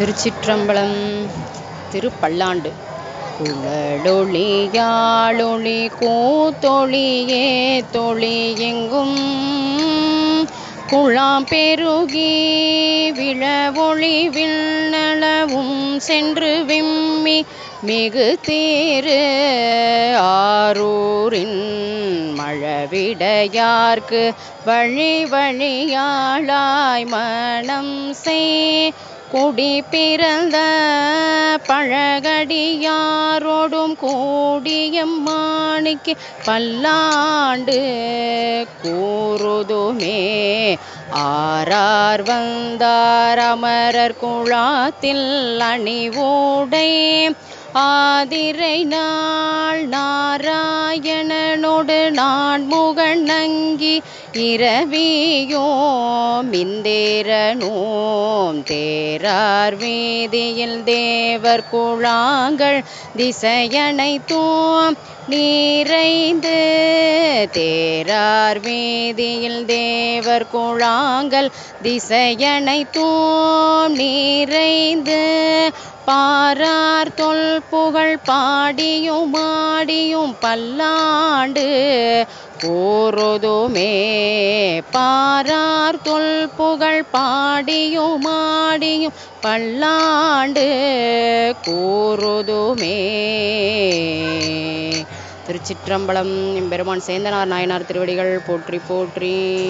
திருச்சிற்றம்பலம் திருப்பல்லாண்டு. குழலொளியாளொளி கூத்தொளியே தொழி எங்கும். குழாம் பெருகி விழவொளி விண்ணளவும் சென்று விம்மி மிகு தேரு ஆரூரின் மழவிடையார்க்கு வழி வழியாளாய் மனம் செய் குடி பிறந்த பழகடியாரோடும் கூடியம் மாணிக்கு பல்லாண்டு கூறுதுமே. ஆரார் வந்தார் அமரர் குழாத்தில் அணிவோடை. ஆதிரை நாள் நாராயணனோடு நான் முகநங்கி இரவியோ இந்திரனோம் தேரார் வீதியில் தேவர் குழாங்கள் திசையனைத்தோம் நீரைந்து தேரார் வீதியில் தேவர் குழாங்கள் திசையனைத்தோம் நீரைந்து பாரார் தொல் புகழ் பாடியும் ஆடியும் பல்லாண்டு கூறுதுமே. பாரார் தொல் புகழ் பாடியும் ஆடியும் பல்லாண்டு கூறுதுமே. திருச்சிற்றம்பலம் எம்பெருமான் சேந்தனார் நாயனார் திருவடிகள் போற்றி போற்றி.